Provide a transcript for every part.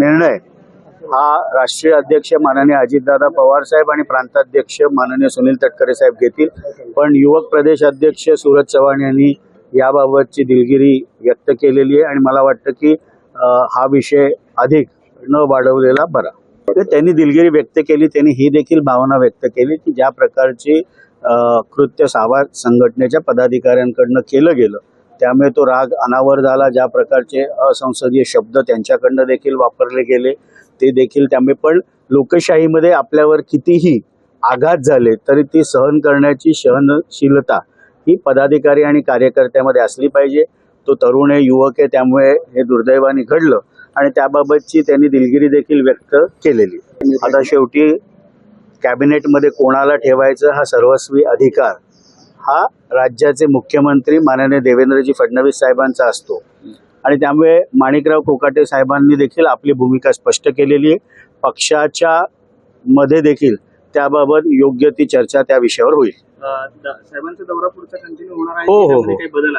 निर्णय. हा राष्ट्रीय अध्यक्ष माननीय अजितदादा पवार साहेब आणि प्रांताध्यक्ष माननीय सुनील तटकरे साहेब घेतील. पण युवक प्रदेश अध्यक्ष सूरज चव्हाण यांनी याबाबतची दिलगिरी व्यक्त केलेली आहे आणि मला वाटतं की हा विषय अधिक न वाढवलेला बरा. त्यांनी दिलगिरी व्यक्त केली त्यांनी ही देखील भावना व्यक्त केली की ज्या प्रकारची कृत्य सावा संघटनेच्या पदाधिकाऱ्यांकडनं केलं गेलं त्यामुळे तो राग अनावर झाला. ज्या प्रकारचे असंसदीय शब्द त्यांच्याकडनं देखील वापरले गेले ते देखील त्यामुळे. पण लोकशाहीमध्ये आपल्यावर कितीही आघात झाले तरी ती सहन करण्याची सहनशीलता ही पदाधिकारी आणि कार्यकर्त्यामध्ये असली पाहिजे. तो तरुण आहे युवक आहे त्यामुळे हे दुर्दैवाने घडलं आणि त्याबाबतची त्यांनी दिलगिरी देखील व्यक्त केलेली. आता शेवटी कॅबिनेटमध्ये कोणाला ठेवायचं हा सर्वस्वी अधिकार हा राज्याचे मुख्यमंत्री माननीय देवेंद्रजी फडणवीस साहेबांचा असतो. आणि त्यामुळे माणिकराव कोकाटे साहेबांनी देखील आपली भूमिका स्पष्ट केलेली आहे. पक्षाच्या मध्ये देखील त्याबाबत योग्य ती चर्चा त्या विषयावर होईल. साहेबांचा दौरा पुढचा कंटिन्यू होणार आहे. हो, हो, हो. काही बदल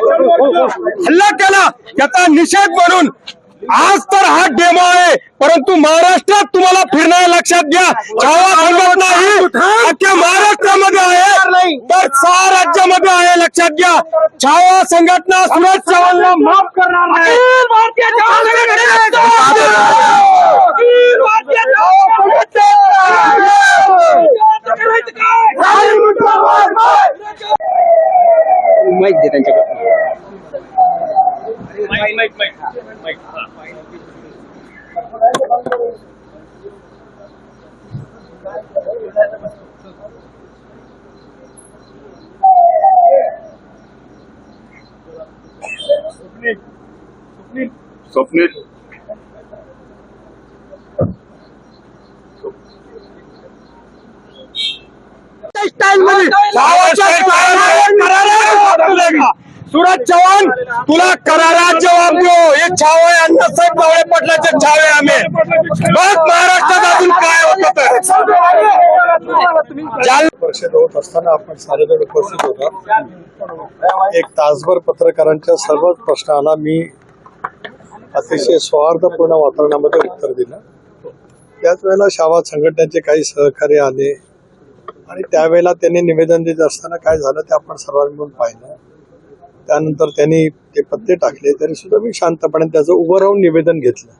हल्ला केला. याचा निषेध म्हणून आज तर हा डेमो आहे परंतु महाराष्ट्रात तुम्हाला फिरणार लक्षात घ्या. छावा संघटना ही अख्ख्या महाराष्ट्रामध्ये आहे. तर सहा राज्यामध्ये आहे लक्षात घ्या. छावा संघटना सुरज चव्हाणला माफ़ करणार नाही. माहिती त्यांच्याकडे माईक माईक माईक माईक हा. स्वप्नील सुरज चव्हाण तुला करारात जवाब देऊ. हे छावे अण्णासाहेब बावळे पटलाचे छावे आम्ही. बघ महाराष्ट्रात अजून काय होत तर. परिषद होत असताना आपण सारेजण उपस्थित होता. एक तासभर पत्रकारांच्या सर्वच प्रश्नाला मी अतिशय सौहार्दपूर्ण वातावरणामध्ये उत्तर दिलं. त्याच वेळेला शावा संघटनेचे काही सहकार्य आले. आणि त्यावेळेला त्यांनी निवेदन देत असताना काय झालं ते आपण सर्वांनी मिळून पाहिलं. त्यानंतर त्यांनी ते पत्ते टाकले तरी सुद्धा मी शांतपणे त्याचं उभं राहून निवेदन घेतलं.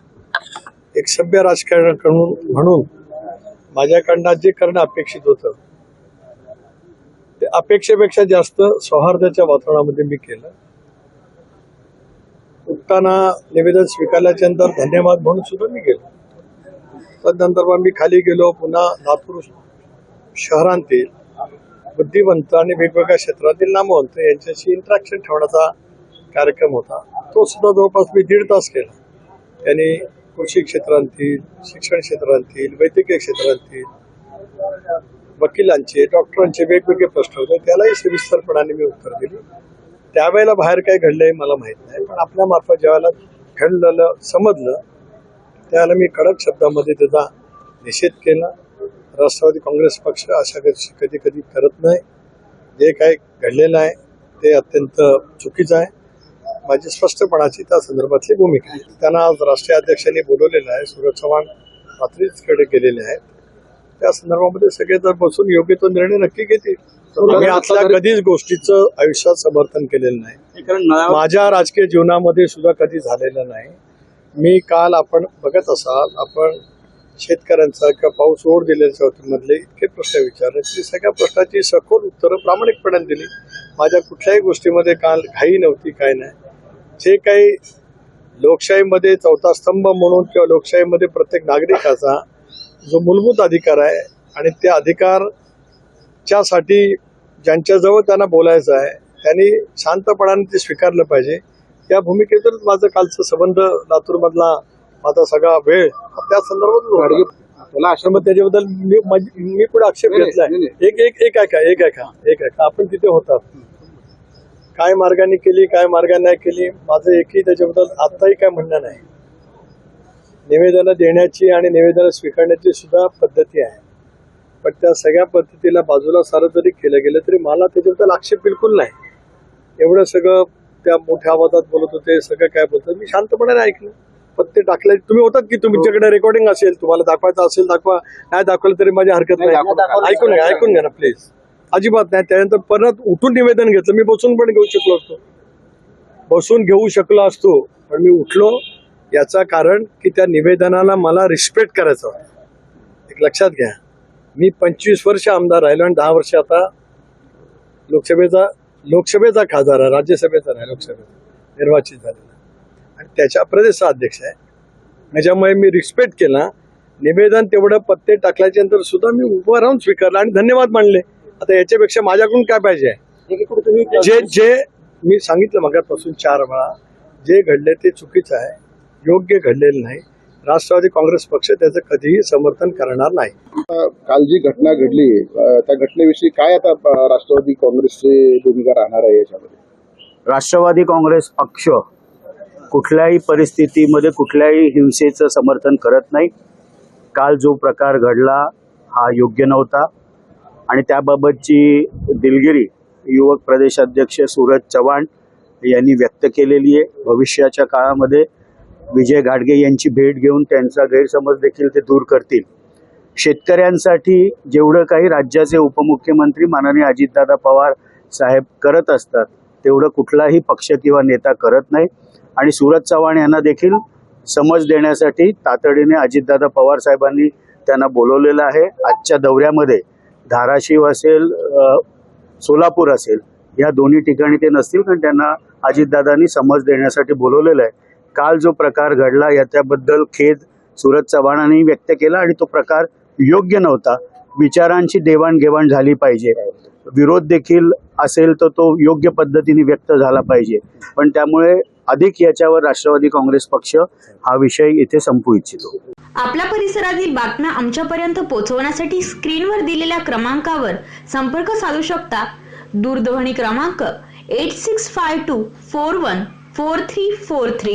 एक सभ्य राजकारण म्हणून माझ्याकडनं जे करणं अपेक्षित होतं ते अपेक्षेपेक्षा जास्त सौहार्दाच्या वातावरणामध्ये मी केलं. उठताना निवेदन स्वीकारल्याच्या नंतर धन्यवाद म्हणून सुद्धा मी गेलो. तदनंतर मग मी खाली गेलो पुन्हा लातूर शहरांतील बुद्धिवंत आणि वेगवेगळ्या क्षेत्रातील नामवंत यांच्याशी इंटरॅक्शन ठेवण्याचा कार्यक्रम होता. तो सुद्धा जवळपास मी दीड तास केला. त्यांनी कृषी क्षेत्रांतील शिक्षण क्षेत्रांतील वैद्यकीय क्षेत्रांतील वकिलांचे डॉक्टरांचे वेगवेगळे प्रश्न होते. त्यालाही सविस्तरपणाने मी उत्तर दिली. त्यावेळेला बाहेर काय घडलंय मला माहीत नाही पण आपल्या मार्फत ज्यावेळेला घडलेलं समजलं त्यावेळेला मी कडक शब्दामध्ये त्याचा निषेध केला. राष्ट्रवादी काँग्रेस पक्ष अशा गोष्टी कधी कधी करत नाही. जे काही घडलेलं आहे ते अत्यंत चुकीचं आहे. माझी स्पष्टपणाची त्या संदर्भातली भूमिका आहे. त्यांना आज राष्ट्रीय अध्यक्षांनी बोलवलेलं आहे. सूरज चव्हाण रात्रीचकडे गेलेले आहेत. त्या संदर्भामध्ये सगळे जर बसून योग्य तो निर्णय नक्की घेतील मी आतल्या कधीच गोष्टीचं आयुष्यात समर्थन केलेलं नाही. माझ्या राजकीय जीवनामध्ये सुद्धा कधी झालेलं नाही. मी काल आपण बघत असाल आपण शेतकऱ्यांचा किंवा पाऊस ओढ दिल्याच्या मधले इतके प्रश्न विचारले की सगळ्या प्रश्नाची सखोल उत्तरं प्रामाणिकपणाने दिली. माझ्या कुठल्याही गोष्टीमध्ये काल घाई नव्हती काय नाही. जे काही लोकशाहीमध्ये चौथा स्तंभ म्हणून किंवा लोकशाहीमध्ये प्रत्येक नागरिकाचा जो मूलभूत अधिकार आहे आणि त्या अधिकारच्यासाठी ज्यांच्याजवळ त्यांना बोलायचं आहे त्यांनी शांतपणाने ते स्वीकारलं पाहिजे. या भूमिकेतूनच माझं कालचं संबंध लातूरमधला माझा सगळा वेळ त्या संदर्भात मला आश्रमात त्याच्याबद्दल मी मी आक्षेप घेतलाय. एक एक एक ऐका एक ऐका एक ऐका. आपण तिथे होतात काय मार्गाने केली काय मार्गाने नाही केली माझं एकही त्याच्याबद्दल आत्ताही काय म्हणणं नाही. निवेदनं देण्याची आणि निवेदनं स्वीकारण्याची सुद्धा पद्धती आहे. पण त्या सगळ्या पद्धतीला बाजूला सारं जरी केलं गेलं तरी मला त्याच्याबद्दल आक्षेप बिलकुल नाही. एवढं सगळं त्या मोठ्या आवाजात बोलत होते सगळं काय बोलतात मी शांतपणे ऐकलं. पत्ते टाकले तुम्ही होतात की तुमच्याकडे रेकॉर्डिंग असेल तुम्हाला दाखवायचं असेल दाखवा. नाही दाखवलं तरी माझी हरकत नाही ऐकून घ्या ऐकून घ्या ना प्लीज अजिबात नाही. त्यानंतर परत उठून निवेदन घेतलं. मी बसून पण घेऊ शकलो असतो. बसून घेऊ शकलो असतो. पण मी उठलो. याचा कारण की त्या निवेदनाला मला रिस्पेक्ट करायचा होता. एक लक्षात घ्या. मी पंचवीस वर्ष आमदार राहिलो आणि दहा वर्ष आता लोकसभेचा लोकसभेचा खासदार आहे राज्यसभेचा नाही लोकसभेचा. निर्वाचित झालेला. त्याच्या प्रदेशचा अध्यक्ष आहे. त्याच्यामुळे मी रिस्पेक्ट केला. निवेदन तेवढं पत्ते टाकल्याच्या नंतर सुद्धा मी उभं राहून स्वीकारलं आणि धन्यवाद मानले. आता याच्यापेक्षा माझ्याकडून काय पाहिजे? जे जे मी सांगितलं मगापासून चार वेळा जे घडले ते चुकीचं आहे योग्य घडलेलं नाही. राष्ट्रवादी काँग्रेस पक्ष त्याचं कधीही समर्थन करणार नाही. काल जी घटना घडली त्या घटनेविषयी काय आता राष्ट्रवादी काँग्रेसची भूमिका राहणार आहे याच्यामध्ये? राष्ट्रवादी काँग्रेस पक्ष कुठल्याही परिस्थितीमध्ये कुठल्याही हिंसेचं समर्थन करत नाही. काल जो प्रकार घडला हा योग्य नव्हता. आणि त्याबाबतची दिलगिरी युवक प्रदेशाध्यक्ष सूरज चव्हाण यांनी व्यक्त केलेली आहे. भविष्याच्या काळामध्ये विजय घाडगे यांची भेट घेऊन त्यांचा गैरसमज देखील ते दूर करतील. शेतकऱ्यांसाठी जेवढं काही राज्याचे उपमुख्यमंत्री माननीय अजितदादा पवार साहेब करत असतात तेवढं कुठलाही पक्ष किंवा नेता करत नाही. आणि सूरज चव्हाण यांना देखील समज देण्यासाठी तातडीने अजितदादा पवार साहेबांनी त्यांना बोलवलेलं आहे. आजच्या दौऱ्यामध्ये धाराशिव असेल सोलापूर असेल या दोन्ही ठिकाणी ते नसतील कारण त्यांना अजितदादांनी समज देण्यासाठी बोलवलेलं आहे. काल जो प्रकार घडला याच्याबद्दल खेद सूरज चव्हाणांनी व्यक्त केला आणि तो प्रकार योग्य नव्हता. विचारांची देवाणघेवाण झाली पाहिजे. विरोध देखील असेल तर तो योग्य पद्धतीने व्यक्त झाला पाहिजे. पण त्यामुळे अधिक याच्यावर राष्ट्रवादी काँग्रेस पक्ष हा विषय इथे संपू इच्छितो. आपल्या परिसरातील बातम्या आमच्यापर्यंत पोहोचवण्यासाठी स्क्रीनवर दिलेल्या क्रमांकावर संपर्क साधू शकता. दूरध्वनी क्रमांक eight six five two four one four three four three